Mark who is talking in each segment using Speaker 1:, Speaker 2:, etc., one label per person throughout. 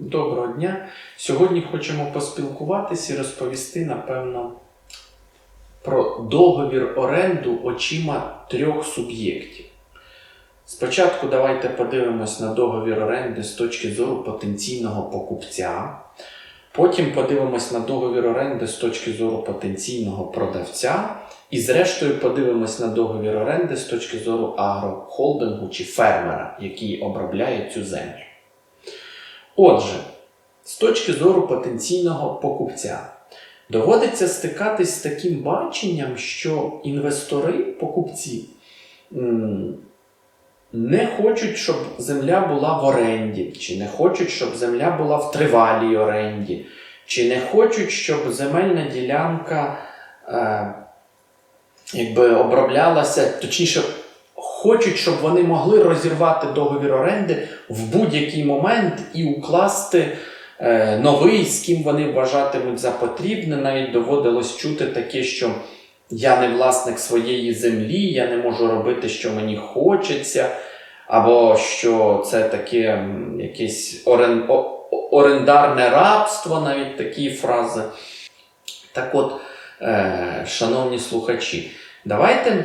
Speaker 1: Доброго дня. Сьогодні хочемо поспілкуватися і розповісти, напевно, про договір оренду очима трьох суб'єктів. Спочатку давайте подивимось на договір оренди з точки зору потенційного покупця. Потім подивимось на договір оренди з точки зору потенційного продавця. І зрештою подивимось на договір оренди з точки зору агрохолдингу чи фермера, який обробляє цю землю. Отже, з точки зору потенційного покупця, доводиться стикатись з таким баченням, що інвестори, покупці, не хочуть, щоб земля була в оренді, чи не хочуть, щоб земля була в тривалій оренді, чи не хочуть, щоб земельна ділянка е, якби оброблялася, точніше, хочуть, щоб вони могли розірвати договір оренди в будь-який момент і укласти е, новий, з ким вони вважатимуть за потрібне. Навіть доводилось чути таке, що я не власник своєї землі, я не можу робити, що мені хочеться, або що це таке якесь орен, орендарне рабство, навіть такі фрази. Так от, е, шановні слухачі, давайте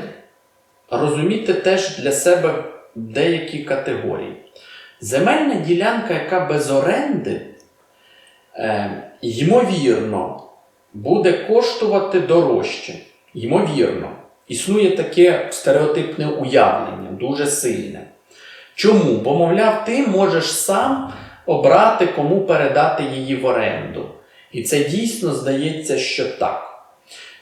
Speaker 1: розуміти теж для себе деякі категорії. Земельна ділянка, яка без оренди, е, ймовірно, буде коштувати дорожче. Ймовірно, існує таке стереотипне уявлення, дуже сильне. Чому? Бо, мовляв, ти можеш сам обрати, кому передати її в оренду. І це дійсно здається, що так.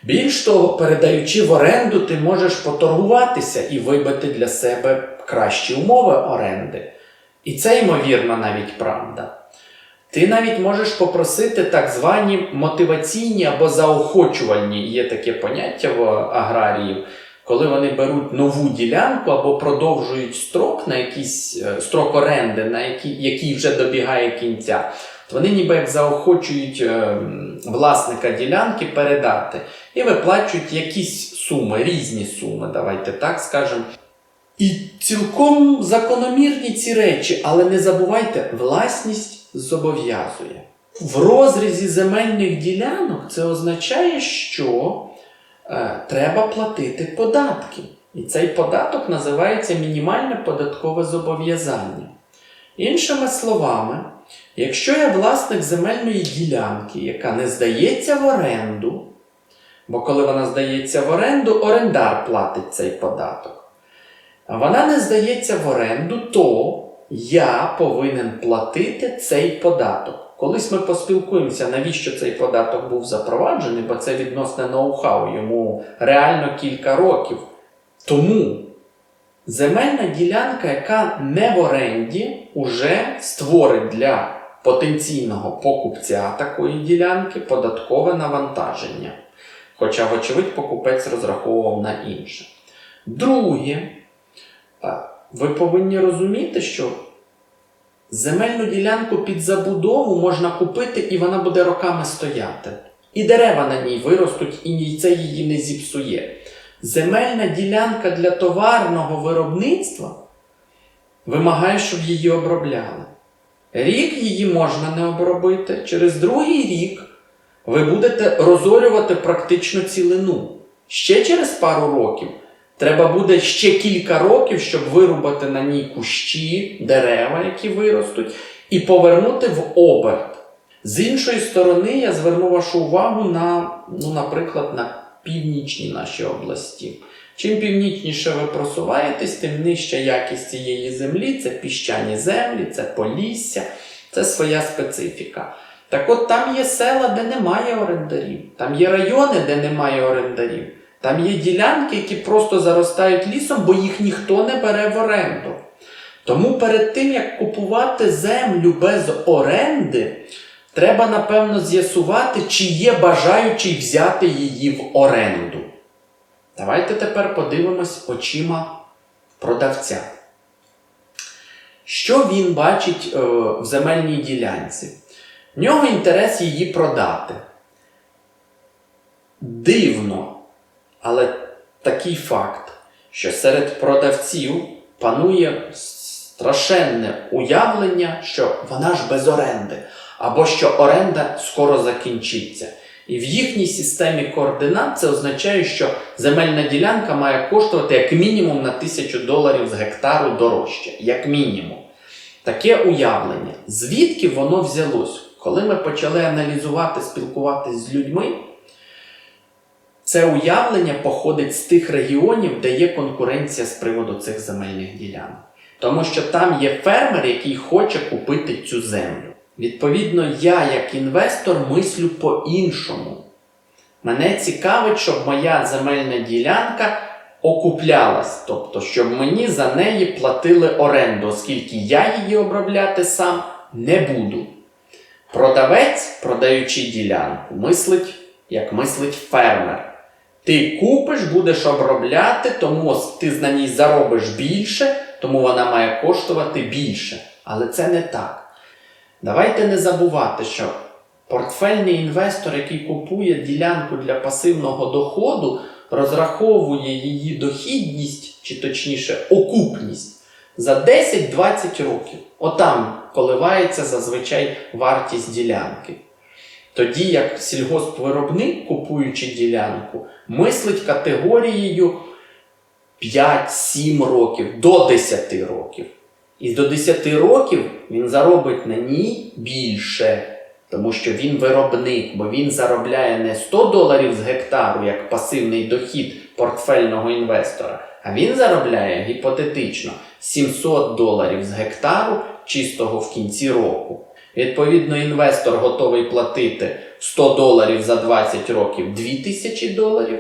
Speaker 1: Більш того, передаючи в оренду, ти можеш поторгуватися і вибити для себе кращі умови оренди. І це, ймовірно, навіть правда. Ти навіть можеш попросити так звані мотиваційні або заохочувальні, є таке поняття в аграріїв, коли вони беруть нову ділянку або продовжують строк на якийсь е, строк оренди, на який, який вже добігає кінця. Вони ніби як заохочують е, власника ділянки передати і виплачують якісь суми, різні суми, давайте так скажемо. І цілком закономірні ці речі, але не забувайте, власність зобов'язує. В розрізі земельних ділянок це означає, що е, треба платити податки. І цей податок називається мінімальне податкове зобов'язання. Іншими словами, якщо я власник земельної ділянки, яка не здається в оренду, бо коли вона здається в оренду, орендар платить цей податок. А вона не здається в оренду, то я повинен платити цей податок. Колись ми поспілкуємося, навіщо цей податок був запроваджений, бо це відносне ноу-хау, йому реально кілька років. Тому земельна ділянка, яка не в оренді, уже створить для потенційного покупця такої ділянки податкове навантаження. Хоча, вочевидь, покупець розраховував на інше. Друге, ви повинні розуміти, що земельну ділянку під забудову можна купити і вона буде роками стояти. І дерева на ній виростуть, і це її не зіпсує. Земельна ділянка для товарного виробництва вимагає, щоб її обробляли. Рік її можна не обробити. Через другий рік ви будете розорювати практично цілину. Ще через пару років треба буде ще кілька років, щоб вирубати на ній кущі, дерева, які виростуть, і повернути в оберт. З іншої сторони, я зверну вашу увагу на, ну, наприклад, на північні наші області. Чим північніше ви просуваєтесь, тим нижча якість цієї землі це піщані землі, це полісся, це своя специфіка. Так от там є села, де немає орендарів, там є райони, де немає орендарів, там є ділянки, які просто заростають лісом, бо їх ніхто не бере в оренду. Тому перед тим, як купувати землю без оренди, треба напевно з'ясувати, чи є бажаючий взяти її в оренду. Давайте тепер подивимось очима продавця. Що він бачить е, в земельній ділянці? В нього інтерес її продати. Дивно, але такий факт, що серед продавців панує страшенне уявлення, що вона ж без оренди, або що оренда скоро закінчиться. І в їхній системі координат це означає, що земельна ділянка має коштувати як мінімум на тисячу доларів з гектару дорожче. Як мінімум. Таке уявлення. Звідки воно взялось? Коли ми почали аналізувати, спілкуватися з людьми, це уявлення походить з тих регіонів, де є конкуренція з приводу цих земельних ділянок. Тому що там є фермер, який хоче купити цю землю. Відповідно, я, як інвестор, мислю по-іншому. Мене цікавить, щоб моя земельна ділянка окуплялась, тобто, щоб мені за неї платили оренду, оскільки я її обробляти сам не буду. Продавець, продаючи ділянку, мислить, як мислить фермер. Ти купиш, будеш обробляти, тому ти на ній заробиш більше, тому вона має коштувати більше. Але це не так. Давайте не забувати, що портфельний інвестор, який купує ділянку для пасивного доходу, розраховує її дохідність, чи точніше окупність за 10-20 років. Отам коливається зазвичай вартість ділянки. Тоді як сільгоспвиробник, купуючи ділянку, мислить категорією 5-7 років до 10 років. І до 10 років він заробить на ній більше, тому що він виробник, бо він заробляє не 100 доларів з гектару як пасивний дохід портфельного інвестора, а він заробляє гіпотетично 700 доларів з гектару чистого в кінці року. Відповідно, інвестор готовий платити 100 доларів за 20 років 2000 доларів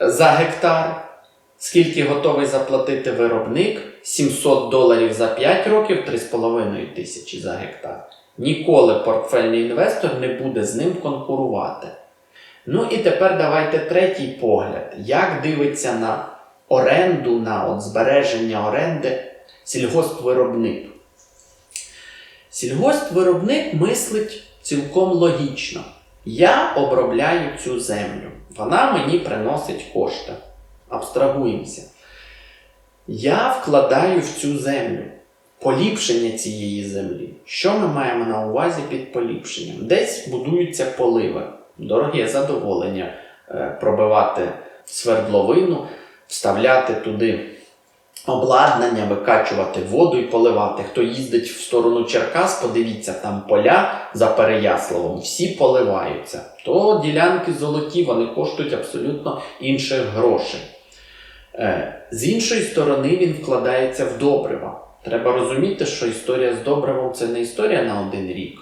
Speaker 1: за гектар. Скільки готовий заплатити виробник? 700 доларів за 5 років, 3,5 тисячі за гектар. Ніколи портфельний інвестор не буде з ним конкурувати. Ну і тепер давайте третій погляд. Як дивиться на оренду, на от збереження оренди сільгоспвиробник? Сільгоспвиробник мислить цілком логічно. Я обробляю цю землю. Вона мені приносить кошти. Абстрагуємося. Я вкладаю в цю землю поліпшення цієї землі. Що ми маємо на увазі під поліпшенням? Десь будуються поливи. Дороге задоволення е, пробивати свердловину, вставляти туди обладнання, викачувати воду і поливати. Хто їздить в сторону Черкас, подивіться, там поля за Переяславом, всі поливаються. То ділянки золоті, вони коштують абсолютно інших грошей. Е, З іншої сторони, він вкладається в добрива. Треба розуміти, що історія з добривом це не історія на один рік,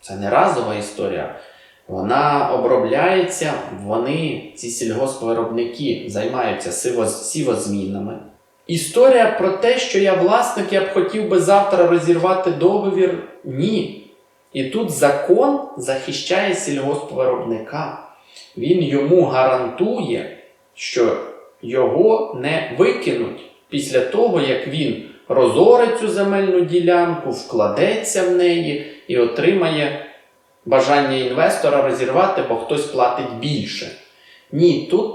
Speaker 1: це не разова історія. Вона обробляється, вони, ці сільгоспвиробники, займаються сівозмінами. Історія про те, що я власник, я б хотів би завтра розірвати договір, ні. І тут закон захищає сільгоспвиробника. Він йому гарантує, що його не викинуть після того, як він розорить цю земельну ділянку, вкладеться в неї і отримає бажання інвестора розірвати, бо хтось платить більше. Ні, тут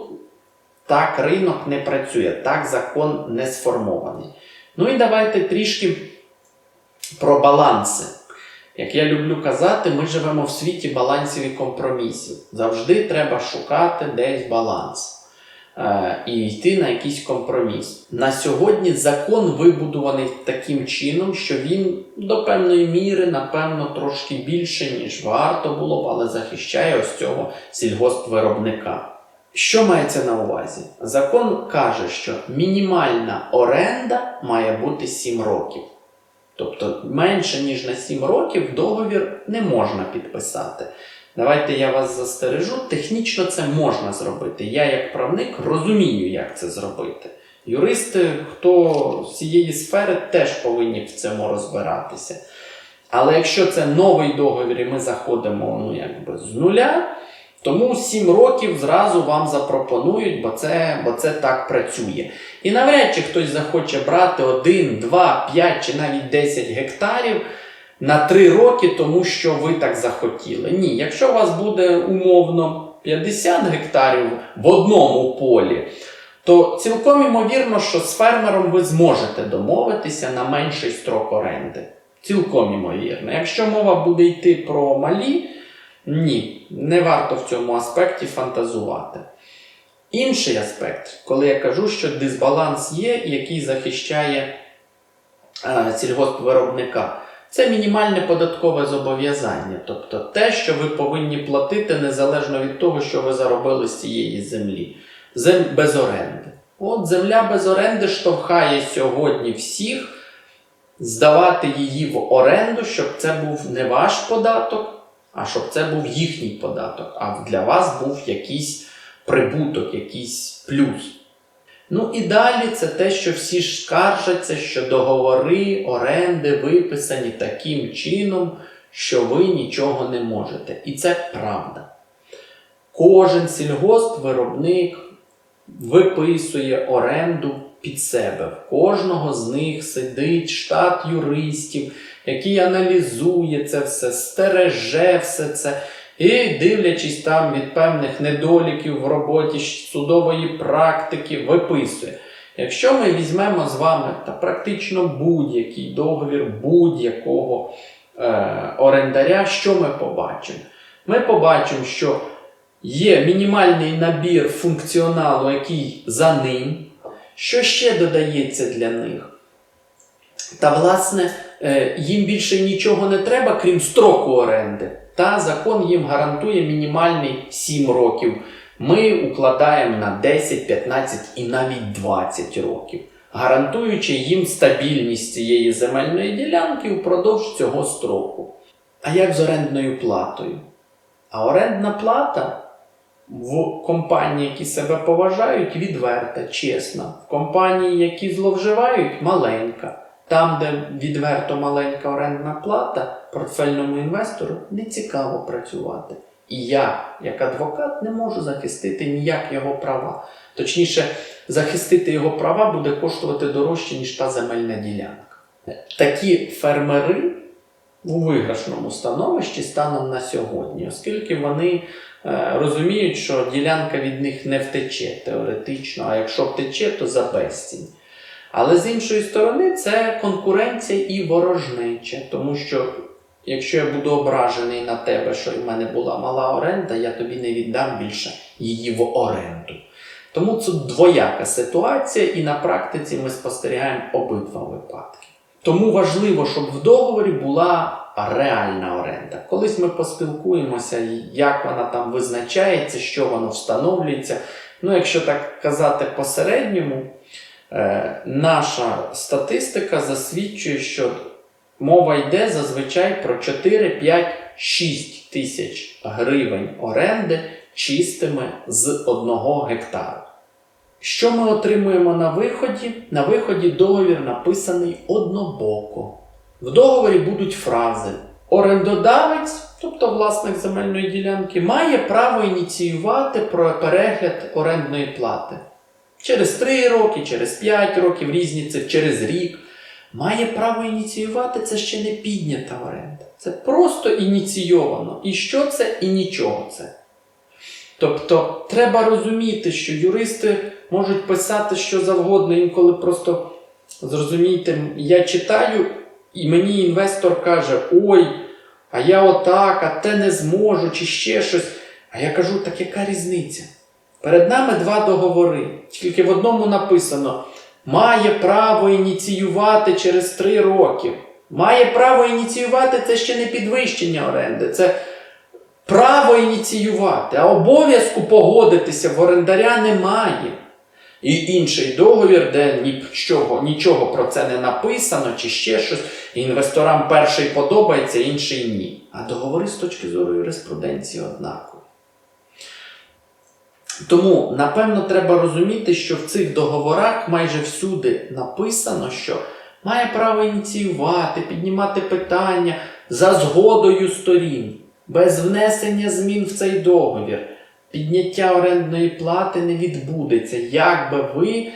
Speaker 1: так ринок не працює, так закон не сформований. Ну і давайте трішки про баланси. Як я люблю казати, ми живемо в світі балансів і компромісів. Завжди треба шукати десь баланс і йти на якийсь компроміс. На сьогодні закон вибудований таким чином, що він до певної міри, напевно, трошки більше, ніж варто було б, але захищає ось цього сільгоспвиробника. Що мається на увазі? Закон каже, що мінімальна оренда має бути 7 років. Тобто менше ніж на 7 років договір не можна підписати. Давайте я вас застережу. Технічно це можна зробити. Я, як правник, розумію, як це зробити. Юристи, хто з цієї сфери, теж повинні в цьому розбиратися. Але якщо це новий договір, і ми заходимо ну, якби з нуля, тому 7 років зразу вам запропонують, бо це, бо це так працює. І навряд чи хтось захоче брати 1, 2, 5 чи навіть 10 гектарів на 3 роки, тому що ви так захотіли. Ні, якщо у вас буде умовно 50 гектарів в одному полі, то цілком імовірно, що з фермером ви зможете домовитися на менший строк оренди. Цілком імовірно. Якщо мова буде йти про малі, ні, не варто в цьому аспекті фантазувати. Інший аспект, коли я кажу, що дисбаланс є, який захищає е, сільгоспвиробника, це мінімальне податкове зобов'язання, тобто те, що ви повинні платити незалежно від того, що ви заробили з цієї землі. Зем без оренди. От земля без оренди штовхає сьогодні всіх здавати її в оренду, щоб це був не ваш податок, а щоб це був їхній податок, а для вас був якийсь прибуток, якийсь плюс. Ну і далі це те, що всі скаржаться, що договори оренди виписані таким чином, що ви нічого не можете. І це правда. Кожен сільгоспвиробник виписує оренду під себе. В кожного з них сидить штат юристів, який аналізує це все, стереже все це. І дивлячись там від певних недоліків в роботі судової практики, виписує. Якщо ми візьмемо з вами та практично будь-який договір будь-якого е, орендаря, що ми побачимо? Ми побачимо, що є мінімальний набір функціоналу, який за ним, що ще додається для них. Та, власне, їм більше нічого не треба, крім строку оренди. Та закон їм гарантує мінімальний 7 років. Ми укладаємо на 10, 15 і навіть 20 років, гарантуючи їм стабільність цієї земельної ділянки впродовж цього строку. А як з орендною платою? А орендна плата в компанії, які себе поважають, відверта, чесна. В компанії, які зловживають, маленька. Там, де відверто маленька орендна плата, портфельному інвестору не цікаво працювати. І я, як адвокат, не можу захистити ніяк його права. Точніше, захистити його права буде коштувати дорожче, ніж та земельна ділянка. Такі фермери у виграшному становищі станом на сьогодні, оскільки вони е, розуміють, що ділянка від них не втече теоретично, а якщо втече, то за безцінь. Але з іншої сторони, це конкуренція і ворожнеча, тому що якщо я буду ображений на тебе, що в мене була мала оренда, я тобі не віддам більше її в оренду. Тому це двояка ситуація, і на практиці ми спостерігаємо обидва випадки. Тому важливо, щоб в договорі була реальна оренда. Колись ми поспілкуємося, як вона там визначається, що воно встановлюється. Ну, якщо так казати по-середньому, е, наша статистика засвідчує, що мова йде зазвичай про 4, 5, 6 тисяч гривень оренди чистими з одного гектара. Що ми отримуємо на виході? На виході договір написаний однобоко. В договорі будуть фрази: орендодавець, тобто власник земельної ділянки, має право ініціювати про перегляд орендної плати. Через 3 роки, через 5 років, різні це через рік. Має право ініціювати це ще не піднята оренда. Це просто ініційовано. І що це, і нічого це. Тобто треба розуміти, що юристи можуть писати що завгодно, інколи просто зрозумійте, я читаю, і мені інвестор каже: Ой, а я отак, а те не зможу, чи ще щось. А я кажу, так яка різниця? Перед нами два договори. Тільки в одному написано: має право ініціювати через три роки. Має право ініціювати це ще не підвищення оренди. Це право ініціювати, а обов'язку погодитися в орендаря немає. І інший договір, де нічого, нічого про це не написано, чи ще щось, інвесторам перший подобається, інший ні. А договори з точки зору юриспруденції однакові. Тому, напевно, треба розуміти, що в цих договорах майже всюди написано, що має право ініціювати, піднімати питання за згодою сторін, без внесення змін в цей договір. Підняття орендної плати не відбудеться, як би ви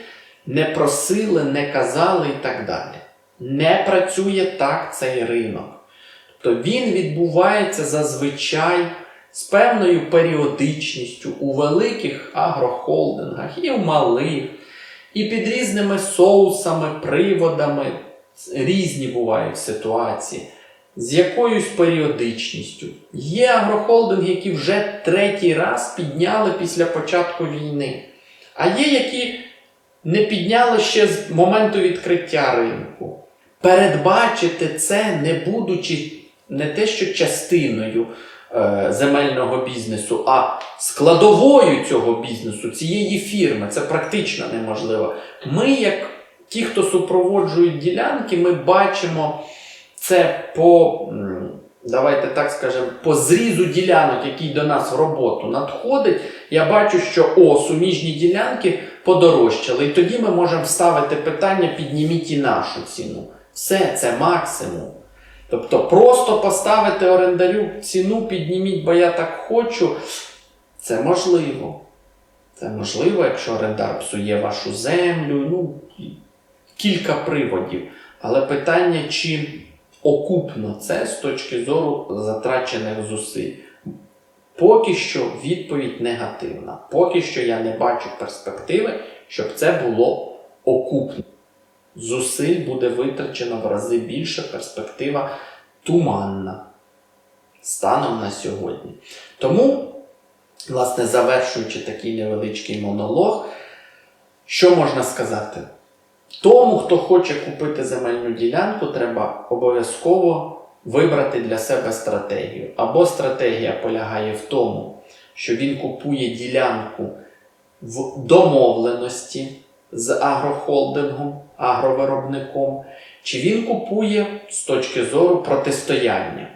Speaker 1: не просили, не казали і так далі. Не працює так цей ринок. Тобто він відбувається зазвичай з певною періодичністю у великих агрохолдингах і в малих. І під різними соусами, приводами, різні бувають ситуації, з якоюсь періодичністю. Є агрохолдинги, які вже третій раз підняли після початку війни. А є, які не підняли ще з моменту відкриття ринку. Передбачити це, не будучи не те, що частиною земельного бізнесу, а складовою цього бізнесу, цієї фірми, це практично неможливо. Ми, як ті, хто супроводжують ділянки, ми бачимо це по, давайте так скажемо, по зрізу ділянок, який до нас в роботу надходить. Я бачу, що о, суміжні ділянки подорожчали. І тоді ми можемо ставити питання: підніміть і нашу ціну. Все, це максимум. Тобто просто поставити орендарю ціну, підніміть, бо я так хочу. Це можливо. Це можливо, якщо орендар псує вашу землю, ну, кілька приводів. Але питання, чи окупно це з точки зору затрачених зусиль. Поки що відповідь негативна. Поки що я не бачу перспективи, щоб це було окупно. Зусиль буде витрачено в рази більше, перспектива туманна станом на сьогодні. Тому, власне, завершуючи такий невеличкий монолог, що можна сказати? Тому, хто хоче купити земельну ділянку, треба обов'язково вибрати для себе стратегію. Або стратегія полягає в тому, що він купує ділянку в домовленості з агрохолдингом, агровиробником, чи він купує з точки зору протистояння.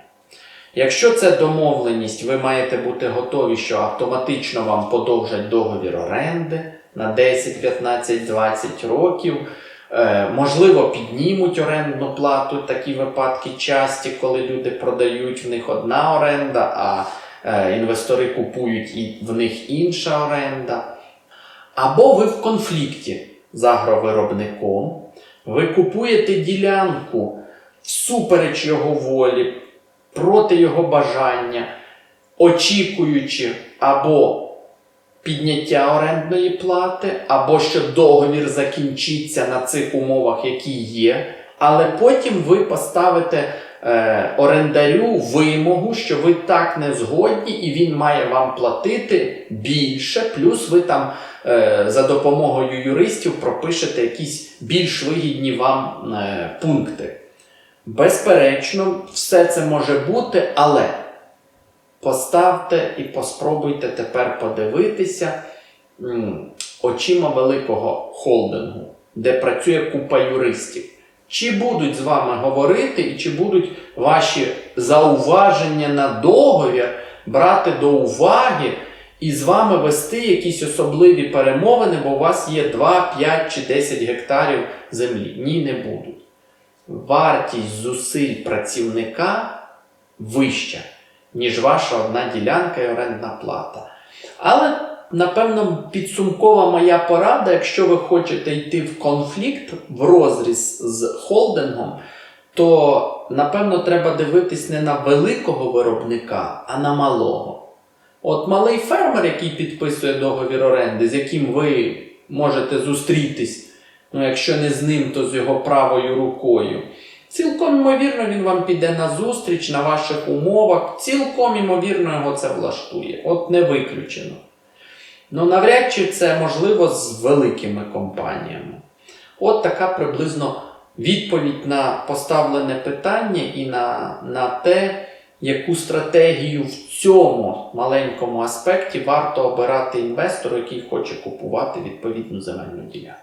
Speaker 1: Якщо це домовленість, ви маєте бути готові, що автоматично вам подовжать договір оренди на 10, 15, 20 років. Е, можливо, піднімуть орендну плату. Такі випадки часті, коли люди продають в них одна оренда, а е, інвестори купують і в них інша оренда. Або ви в конфлікті з агровиробником, ви купуєте ділянку всупереч його волі, проти його бажання, очікуючи або підняття орендної плати, або що договір закінчиться на цих умовах, які є. Але потім ви поставите е, орендарю вимогу, що ви так не згодні, і він має вам платити більше, плюс ви там е, за допомогою юристів пропишете якісь більш вигідні вам е, пункти. Безперечно, все це може бути, але поставте і поспробуйте тепер подивитися очима великого холдингу, де працює купа юристів. Чи будуть з вами говорити, і чи будуть ваші зауваження на договір брати до уваги і з вами вести якісь особливі перемовини, бо у вас є 2, 5 чи 10 гектарів землі? Ні, не будуть. Вартість зусиль працівника вища, ніж ваша одна ділянка і орендна плата. Але, напевно, підсумкова моя порада, якщо ви хочете йти в конфлікт, в розріз з холдингом, то, напевно, треба дивитись не на великого виробника, а на малого. От малий фермер, який підписує договір оренди, з яким ви можете зустрітись, ну якщо не з ним, то з його правою рукою. Цілком ймовірно, він вам піде на зустріч на ваших умовах. Цілком ймовірно, його це влаштує. От не виключено. Ну, навряд чи це можливо з великими компаніями. От така приблизно відповідь на поставлене питання і на, на те, яку стратегію в цьому маленькому аспекті варто обирати інвестору, який хоче купувати відповідну земельну ділянку.